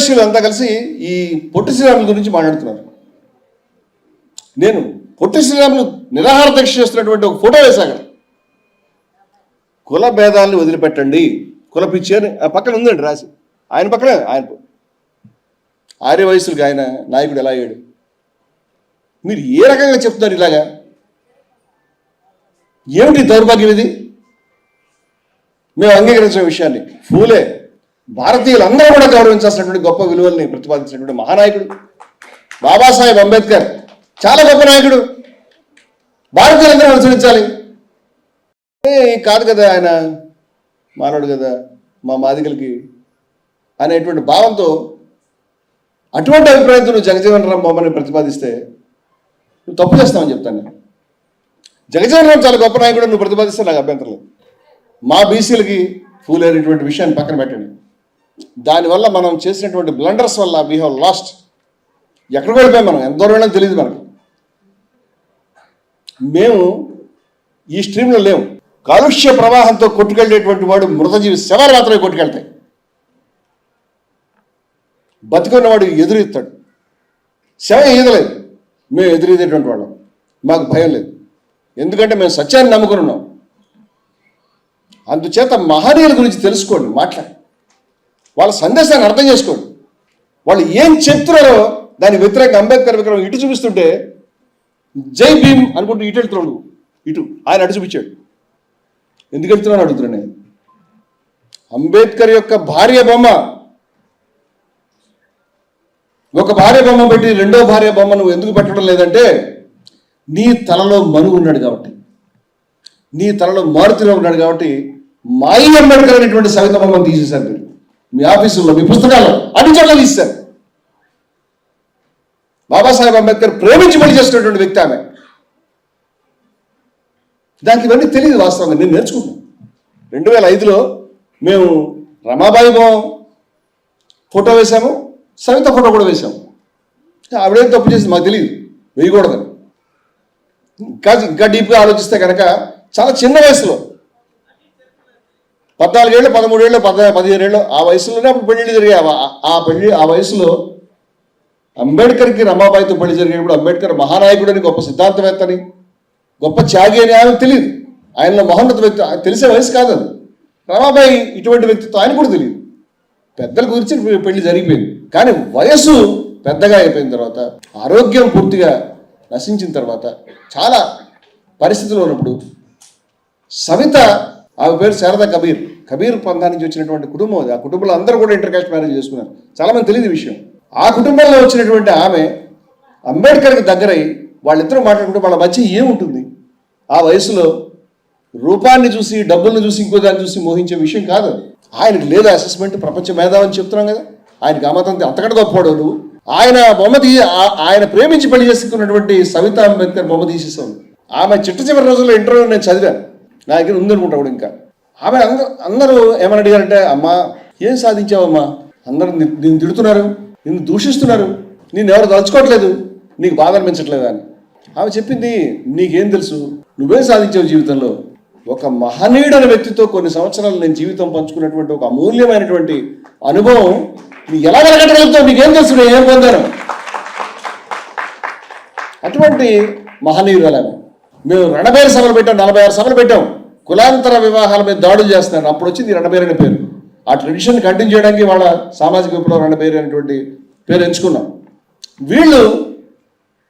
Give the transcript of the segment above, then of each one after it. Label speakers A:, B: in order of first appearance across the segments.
A: హితైషులు అంతా కలిసి ఈ పొట్టి శ్రీరాముల గురించి మాట్లాడుతున్నారు. నేను పొట్టి శ్రీరాములు నిరాహార దీక్ష చేస్తున్నటువంటి ఒక ఫోటో వేశాక కుల భేదాలను వదిలిపెట్టండి. కుల పిచ్చి అని ఆ పక్కన ఉందండి రాసి. ఆయన పక్కనే ఆయన ఆర్య వయసులకు ఆయన నాయకుడు ఎలా అయ్యాడు? మీరు ఏ రకంగా చెప్తున్నారు ఇలాగా? ఏమిటి దౌర్భాగ్యం ఇది? మేము అంగీకరించిన విషయాన్ని. ఫూలే. భారతీయులందరూ కూడా గౌరవించాల్సినటువంటి గొప్ప విలువల్ని ప్రతిపాదించినటువంటి మహానాయకుడు. బాబాసాహెబ్ అంబేద్కర్ చాలా గొప్ప నాయకుడు. భారతీయులందరూ అనుసరించాలి కాదు కదా ఆయన మానవుడు కదా మా మాదికలకి అనేటువంటి భావంతో అటువంటి అభిప్రాయంతో నువ్వు జగజీవన్ రామ్ బొమ్మని ప్రతిపాదిస్తే నువ్వు తప్పు చేస్తావని చెప్తాను నేను. జగజీవన్ రామ్ చాలా గొప్ప నాయకుడు నువ్వు ప్రతిపాదిస్తే నాకు అభ్యంతరం లేదు. మా బీసీలకి ఫూల్ విషయాన్ని పక్కన పెట్టండి. దానివల్ల మనం చేసినటువంటి బ్లండర్స్ వల్ల వీ హ్యావ్ లాస్ట్ ఎక్కడికి వెళ్ళిపోయాం మనం? ఎంత దూరం వెళ్ళాలో తెలియదు మనకు. మేము ఈ స్ట్రీమ్లో లేము. కాలుష్య ప్రవాహంతో కొట్టుకెళ్ళేటువంటి వాడు మృతజీవి శవాలు మాత్రమే కొట్టుకెళ్తాయి. బతికున్నవాడు ఎదురెత్తాడు. శవ ఈదలేదు మేము ఎదురీదేటువంటి వాళ్ళం. మాకు భయం లేదు. ఎందుకంటే మేము సత్యాన్ని నమ్ముకుని ఉన్నాం. అందుచేత మహనీయుల గురించి తెలుసుకోండి మాట్లాడండి. వాళ్ళ సందేశాన్ని అర్థం చేసుకోండి. వాళ్ళు ఏం చెప్తున్నారో దాని వ్యతిరేక అంబేద్కర్ విగ్రహం ఇటు చూపిస్తుంటే జై భీమ్ అనుకుంటూ ఇటు వెళ్తున్నాడు. ఇటు ఆయన అటు చూపించాడు. ఎందుకు వెళ్తున్నాను అడుగుతున్నాను నేను? అంబేద్కర్ యొక్క భార్య బొమ్మ. ఒక భార్య బొమ్మ పెట్టి రెండో భార్య బొమ్మ నువ్వు ఎందుకు పెట్టడం లేదంటే నీ తలలో మనువు ఉన్నాడు కాబట్టి. నీ తలలో మారుతిలో ఉన్నాడు కాబట్టి మాయి అంబేద్కర్ అనేటువంటి సవిత బొమ్మను తీసేశారు మీరు. మీ ఆఫీసుల్లో మీ పుస్తకాల్లో అన్ని చోట్ల తీస్తారు బాబాసాహెబ్ అంబేద్కర్ ప్రేమించి పని చేస్తున్నటువంటి వ్యక్తి ఆమె. దానికి ఇవన్నీ తెలియదు వాస్తవంగా నేను నేర్చుకున్నాను రెండు వేల ఐదులో మేము రమాబాయి బొమ్మ ఫోటో వేశాము సవిత ఫోటో కూడా వేశాము. ఆవిడేం తప్పు చేసింది మాకు తెలియదు వేయకూడదని. ఇంకా ఇంకా డీప్గా ఆలోచిస్తే కనుక చాలా చిన్న వయసులో పద్నాలుగేళ్ళు పదమూడేళ్ళు పద పదిహేనేళ్ళు ఆ వయసులోనే అప్పుడు పెళ్ళి జరిగాయి. ఆ- పెళ్ళి ఆ వయసులో అంబేద్కర్కి రమాబాయితో పెళ్ళి జరిగినప్పుడు అంబేద్కర్ మహానాయకుడని గొప్ప సిద్ధాంతవేత్తని గొప్ప త్యాగి అని ఆయన తెలియదు ఆయనలో మహోన్నత వ్యక్తి తెలిసే వయసు కాదు అది రమాబాయి ఇటువంటి వ్యక్తిత్వం ఆయన కూడా తెలియదు పెద్దల గురించి పెళ్ళి జరిగిపోయింది. కానీ వయసు పెద్దగా అయిపోయిన తర్వాత ఆరోగ్యం పూర్తిగా నశించిన తర్వాత చాలా పరిస్థితులు ఉన్నప్పుడు సవిత ఆమె పేరు శారదా కబీర్. కబీర్ పంథా నుంచి వచ్చినటువంటి కుటుంబం అది. ఆ కుటుంబంలో అందరూ కూడా ఇంటర్ కాస్ట్ మ్యారేజ్ చేసుకున్నారు. చాలామంది తెలియదు విషయం. ఆ కుటుంబంలో వచ్చినటువంటి ఆమె అంబేద్కర్కి దగ్గరై వాళ్ళిద్దరూ మాట్లాడుకుంటే వాళ్ళ మధ్య ఏముంటుంది? ఆ వయసులో రూపాన్ని చూసి డబ్బులను చూసి ఇంకో దాన్ని చూసి మోహించే విషయం కాదు అది. ఆయనకు లేదు అసెస్మెంట్ ప్రపంచ మేధావని చెప్తున్నాం కదా. ఆయనకి అమతం అంతకంటే గొప్పవాడు నువ్వు ఆయన బొమ్మ తీ ఆ- ఆయన ప్రేమించి పెళ్ళి చేసుకున్నటువంటి సవిత అంబేద్కర్ బొమ్మ తీసేసాను ఆమె చిట్ట చివరి రోజుల్లో ఇంటర్వ్యూ నేను చదివాను. నా దగ్గర ఉందనుకుంటా కూడా ఇంకా. ఆమె అందరూ అందరూ ఏమని అడిగారంటే అమ్మా ఏం సాధించావమ్మా? అందరూ నిన్ను తిడుతున్నారు నిన్ను దూషిస్తున్నారు నిన్ను ఎవరు తలుచుకోవట్లేదు నీకు బాధ అనిపించట్లేదు అని. ఆమె చెప్పింది నీకేం తెలుసు నువ్వేం సాధించావు జీవితంలో? ఒక మహనీయుడైన వ్యక్తితో కొన్ని సంవత్సరాలు నేను జీవితం పంచుకున్నటువంటి ఒక అమూల్యమైనటువంటి అనుభవం నీకు ఎలా వెలగట్టగలుగుతావు నీకేం తెలుసు నేను ఏం పొందాను? అటువంటి మహనీయురాలను మేము రణబేరు సభలు పెట్టాం నలభై ఆరు సభలు పెట్టాం. కులాంతర వివాహాల మీద దాడులు చేస్తున్నారు అప్పుడు వచ్చింది రణబేరు అనే పేరు. ఆ ట్రెడిషన్ కంటిన్యూ చేయడానికి వాళ్ళ సామాజిక విప్లవం రణబేరు అనేటువంటి పేరు ఎంచుకున్నాం. వీళ్ళు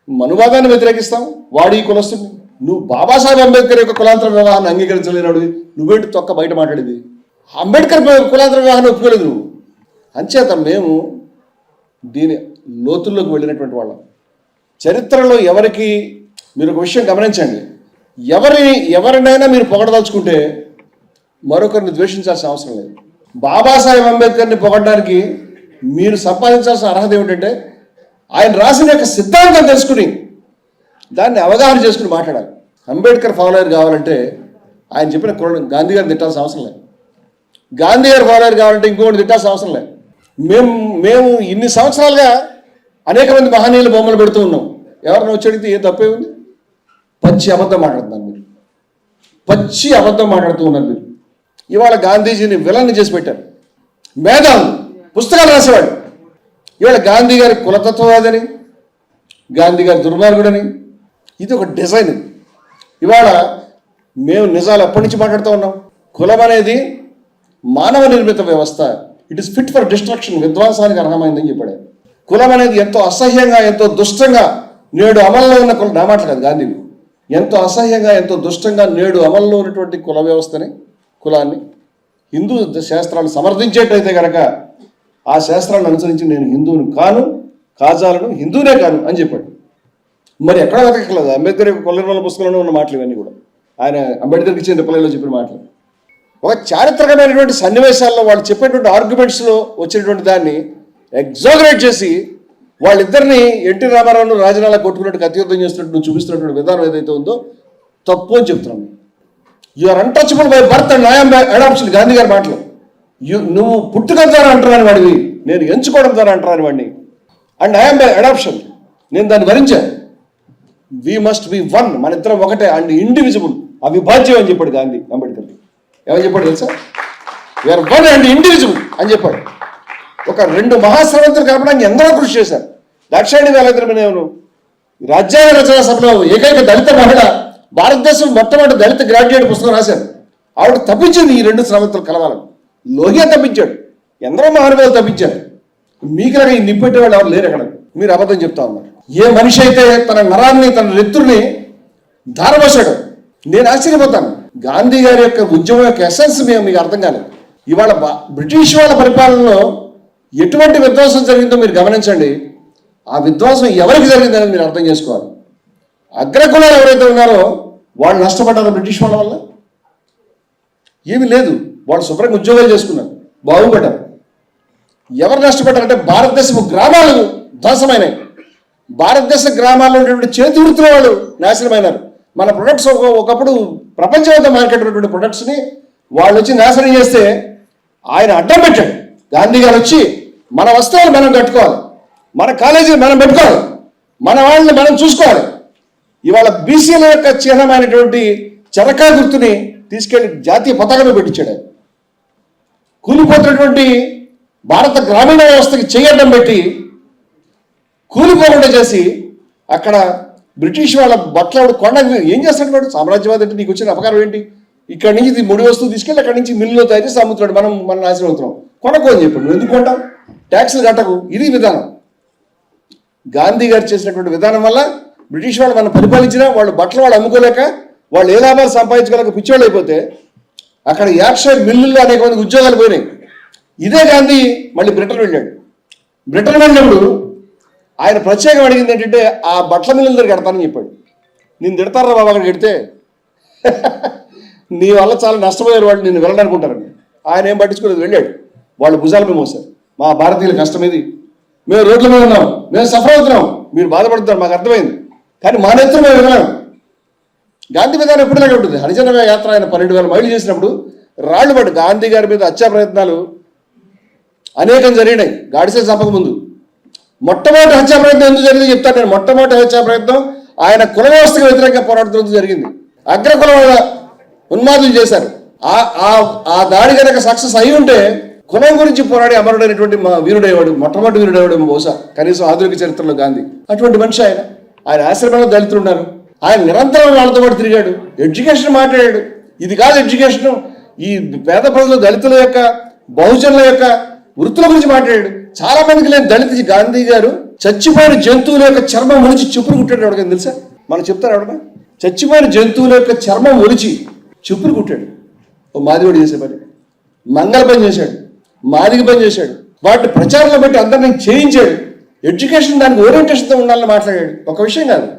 A: మనువాదాన్ని వ్యతిరేకిస్తాం. వాడి కులస్తుంది నువ్వు బాబాసాహెబ్ అంబేద్కర్ యొక్క కులాంతర వివాహాన్ని అంగీకరించలేనాడు. నువ్వేంటి తొక్క బయట మాట్లాడేది? అంబేద్కర్ కులాంతర వివాహాన్ని ఒప్పుకోలేదు నువ్వు. అంచేత మేము దీని లోతుల్లోకి వెళ్ళినటువంటి వాళ్ళం. చరిత్రలో ఎవరికి మీరు ఒక విషయం గమనించండి. ఎవరి ఎవరినైనా మీరు పొగడదలుచుకుంటే మరొకరిని ద్వేషించాల్సిన అవసరం లేదు. బాబాసాహెబ్ అంబేద్కర్ని పొగడడానికి మీరు సంపాదించాల్సిన అర్హత ఏమిటంటే ఆయన రాసిన యొక్క సిద్ధాంతం తెలుసుకుని దాన్ని అవగాహన చేసుకుని మాట్లాడాలి. అంబేద్కర్ ఫాలోయర్ కావాలంటే ఆయన చెప్పిన కులం గాంధీ గారిని తిట్టాల్సిన అవసరం లేదు. గాంధీ గారు ఫాలోయర్ కావాలంటే ఇంకొకటి తిట్టాల్సిన అవసరం లేదు. మేము మేము ఇన్ని సంవత్సరాలుగా అనేక మంది మహనీయుల బొమ్మలు పెడుతూ ఉన్నాం. ఎవరిని వచ్చి అడిగితే ఏ తప్పే ఉంది? పచ్చి అబద్ధం మాట్లాడుతున్నారు మీరు. పచ్చి అబద్ధం మాట్లాడుతూ ఉన్నారు మీరు. ఇవాళ గాంధీజీని విలన్ని చేసి పెట్టారు. మేధావు పుస్తకాలు రాసేవాడు ఇవాళ గాంధీ గారి కులతత్వవాదని గాంధీ గారి దుర్మార్గుడని ఇది ఒక డిజైన్ ఇవాళ మేము నిజాలు ఎప్పటి నుంచి మాట్లాడుతూ ఉన్నాం? కులం అనేది మానవ నిర్మిత వ్యవస్థ. It is fit for destruction విధ్వంసానికి అర్హమైందని చెప్పాడు కులం అనేది ఎంతో అసహ్యంగా ఎంతో దుష్టంగా నేడు అమల్లో ఉన్న కులం నా మాట్లాడదు గాంధీ ఎంతో అసహ్యంగా ఎంతో దుష్టంగా నేడు అమల్లో ఉన్నటువంటి కుల వ్యవస్థని కులాన్ని హిందూ శాస్త్రాలు సమర్థించేటైతే కనుక ఆ శాస్త్రాలను అనుసరించి నేను హిందువును కాను కాజాలను హిందూనే కాను అని చెప్పాడు. మరి ఎక్కడ వెతకలేదు అంబేద్కర్ యొక్క కొల్లెర్మల పుస్తకంలోనే ఉన్న మాటలు ఇవన్నీ కూడా. ఆయన అంబేద్కర్కి ఇచ్చిన రిప్లైలో చెప్పిన మాటలు. ఒక చారిత్రకమైనటువంటి సన్నివేశాల్లో వాళ్ళు చెప్పేటువంటి ఆర్గ్యుమెంట్స్లో వచ్చినటువంటి దాన్ని ఎగ్జాగరేట్ చేసి వాళ్ళిద్దరిని ఎన్టీ రామారావును రాజనాలా కొట్టుకున్నట్టు అత్యుద్ధం చేస్తున్నట్టు నువ్వు చూపిస్తున్నటువంటి విధానం ఏదైతే ఉందో తప్పు అని చెప్తున్నాను you are untouchable by birth and I'm by adoption Gandhi గారి మాటలు. యు నువ్వు పుట్టుక ద్వారా అంటున్నాను వాడివి. నేను ఎంచుకోవడం ద్వారా అంటున్నాను వాడిని. అండ్ ఐఎమ్ బై అడాప్షన్ నేను దాన్ని భరించాను వి మస్ట్ బి వన్ మన ఇద్దరం ఒకటే. అండ్ ఇండివిజువల్ అవిభాజ్యం అని చెప్పాడు గాంధీ అంబేద్కర్. ఏమని చెప్పాడు తెలుసా? వీఆర్ వన్ అండ్ ఇండివిజువల్ అని చెప్పాడు. ఒక రెండు మహాశ్రవంతులు కలపడానికి ఎందరో కృషి చేశారు. దాక్షాయణి వేలేంద్రమనేవను రాజ్యాంగ రచన సభలో ఏకైక దళిత మహిళ భారతదేశం మొట్టమొదటి దళిత గ్రాడ్యుయేట్ పుస్తకం రాశారు. ఆవిడ తప్పించింది ఈ రెండు శ్రవంతులు కలవాలని లోహియా తప్పించాడు. ఎందరో మహానుభావులు తప్పించారు. మీకు లాగా ఈ నిప్పెట్టే వాళ్ళు ఎవరు లేరు అక్కడ. మీరు అబద్ధం చెప్తా ఉన్నారు. ఏ మనిషి అయితే తన నరాన్ని తన రెత్తుల్ని ధారపోసాడు నేను ఆశ్చర్యపోతాను. గాంధీ గారి యొక్క ఉద్యమం యొక్క ఎసెన్స్ మేము మీకు అర్థం కాలేదు. ఇవాళ బా- బ్రిటిష్ వాళ్ళ పరిపాలనలో ఎటువంటి విధ్వంసం జరిగిందో మీరు గమనించండి. ఆ విధ్వంసం ఎవరికి జరిగిందనేది మీరు అర్థం చేసుకోవాలి. అగ్రకులాలు ఎవరైతే ఉన్నారో వాళ్ళు నష్టపడ్డారు బ్రిటిష్ వాళ్ళ వల్ల? ఏమీ లేదు. వాళ్ళు శుభ్రంగా ఉద్యోగాలు చేసుకున్నారు. బాగుపడ్డారు. ఎవరు నష్టపడ్డారంటే భారతదేశపు గ్రామాలు ధ్వంసమైనాయి. భారతదేశ గ్రామాల్లో ఉన్నటువంటి చేతి వృత్తుల వాళ్ళు నాశనమైనారు. మన ప్రొడక్ట్స్ ఒకప్పుడు ప్రపంచమంతా మార్కెట్ ఉన్నటువంటి ప్రొడక్ట్స్ని వాళ్ళు వచ్చి నాశనం చేస్తే ఆయన అడ్డం పెట్టాడు. గాంధీ గారు వచ్చి మన వస్త్రాలు మనం కట్టుకోవాలి. మన కాలేజీలు మనం పెట్టుకోవాలి. మన వాళ్ళని మనం చూసుకోవాలి. ఇవాళ బీసీల యొక్క చిహ్నమైనటువంటి చరకా గుర్తుని తీసుకెళ్ళి జాతీయ పతాకమే పెట్టించాడు. కూలిపోతున్నటువంటి భారత గ్రామీణ వ్యవస్థకి చేయడం పెట్టి కూలిపోకుండా చేసి అక్కడ బ్రిటిష్ వాళ్ళ బట్టలు కొండ ఏం చేస్తాడు వాడు? సామ్రాజ్యవాది అంటే నీకు వచ్చిన అపకారం ఏంటి? ఇక్కడ నుంచి ఇది ముడి వస్తువు తీసుకెళ్ళి అక్కడి నుంచి మిల్లులో తయారు చేసి అమ్ముతున్నాడు. మనం మనం నాశనం అవుతున్నాం. కొనకు అని చెప్పాడు. ఎందుకు కొంటావు? ట్యాక్సులు కట్టకు. ఇది విధానం. గాంధీ గారు చేసినటువంటి విధానం వల్ల బ్రిటిష్ వాళ్ళు మనం పరిపాలించినా వాళ్ళు బట్టలు వాళ్ళు అమ్ముకోలేక వాళ్ళు ఏ లాభాలు సంపాదించగలక పిచ్చోళ్ళు అయిపోతే అక్కడ యాక్షర్ మిల్లుల్లో అనేక మంది ఉద్యోగాలు పోయినాయి. ఇదే గాంధీ మళ్ళీ బ్రిటన్ వెళ్ళాడు. బ్రిటన్ వెళ్ళినప్పుడు ఆయన ప్రత్యేకం అడిగింది ఏంటంటే ఆ బట్టల మిల్లుల దగ్గర కడతానని చెప్పాడు. నేను తిడతారా బాబు అక్కడ కడితే? నీ వల్ల చాలా నష్టపోయారు వాళ్ళు నిన్ను వెళ్ళాలనుకుంటారని ఆయన ఏం పట్టించుకోలేదు వెళ్ళాడు. వాళ్ళు భుజాల మీద మోసారు మా భారతీయుల కష్టం ఇది. మేము రోడ్ల మీద ఉన్నాం. మేము సఫర్ అవుతున్నాం. మీరు బాధపడుతున్నారు. మాకు అర్థమైంది. కానీ మా నేత్రం మేము వినలేము గాంధీ విధానం ఎప్పుడులాగే ఉంటుంది? హరిజన యాత్ర ఆయన పన్నెండు వేల మైళ్ళు చేసినప్పుడు రాళ్ళు పడ్డు గాంధీ గారి మీద హత్యా ప్రయత్నాలు అనేకం జరిగినాయి. గాడిసే చంపక ముందు. మొట్టమొదటి హత్యా ప్రయత్నం ఎందుకు జరిగింది చెప్తాను నేను. మొట్టమొదటి హత్యా ప్రయత్నం ఆయన కుల వ్యవస్థకు వ్యతిరేకంగా పోరాడుతున్నందుకు జరిగింది. అగ్రకుల ఉన్మాదులు చేశారు. ఆ ఆ దాడి కనుక సక్సెస్ అయి ఉంటే కులం గురించి పోరాడి అమరుడైనటువంటి మా వీరుడేవాడు మొట్టమొదటి వీరుడేవాడు బహుశా కనీసం ఆధునిక చరిత్రలో గాంధీ. అటువంటి మనిషి ఆయన. ఆయన ఆశ్రమంలో దళితులు ఉన్నారు. ఆయన నిరంతరం వాళ్ళతో పాటు తిరిగాడు. ఎడ్యుకేషన్ మాట్లాడాడు. ఇది కాదు ఎడ్యుకేషన్. ఈ పేద ప్రజలు దళితుల యొక్క బహుజనుల యొక్క వృత్తుల గురించి మాట్లాడాడు. చాలా మందికి లేని దళిత గాంధీ గారు చచ్చిపోయిన జంతువుల యొక్క చర్మం ఒలిచి చెప్పులు కుట్టాడు. ఎవరికైనా తెలుసా? మనం చెప్తారు ఎవడన్నా చచ్చిపోయిన జంతువుల యొక్క చర్మం ఒలిచి చెప్పులు కుట్టాడు. ఓ మాదివాడు చేసే పని మంగళ పని చేశాడు. మాదిగ పని చేశాడు. వాటి ప్రచారంలో బట్టి అందరినీ చేయించాడు ఎడ్యుకేషన్ దానికి ఓరియంటేషన్తో ఉండాలని మాట్లాడాడు. ఒక విషయం కాదు.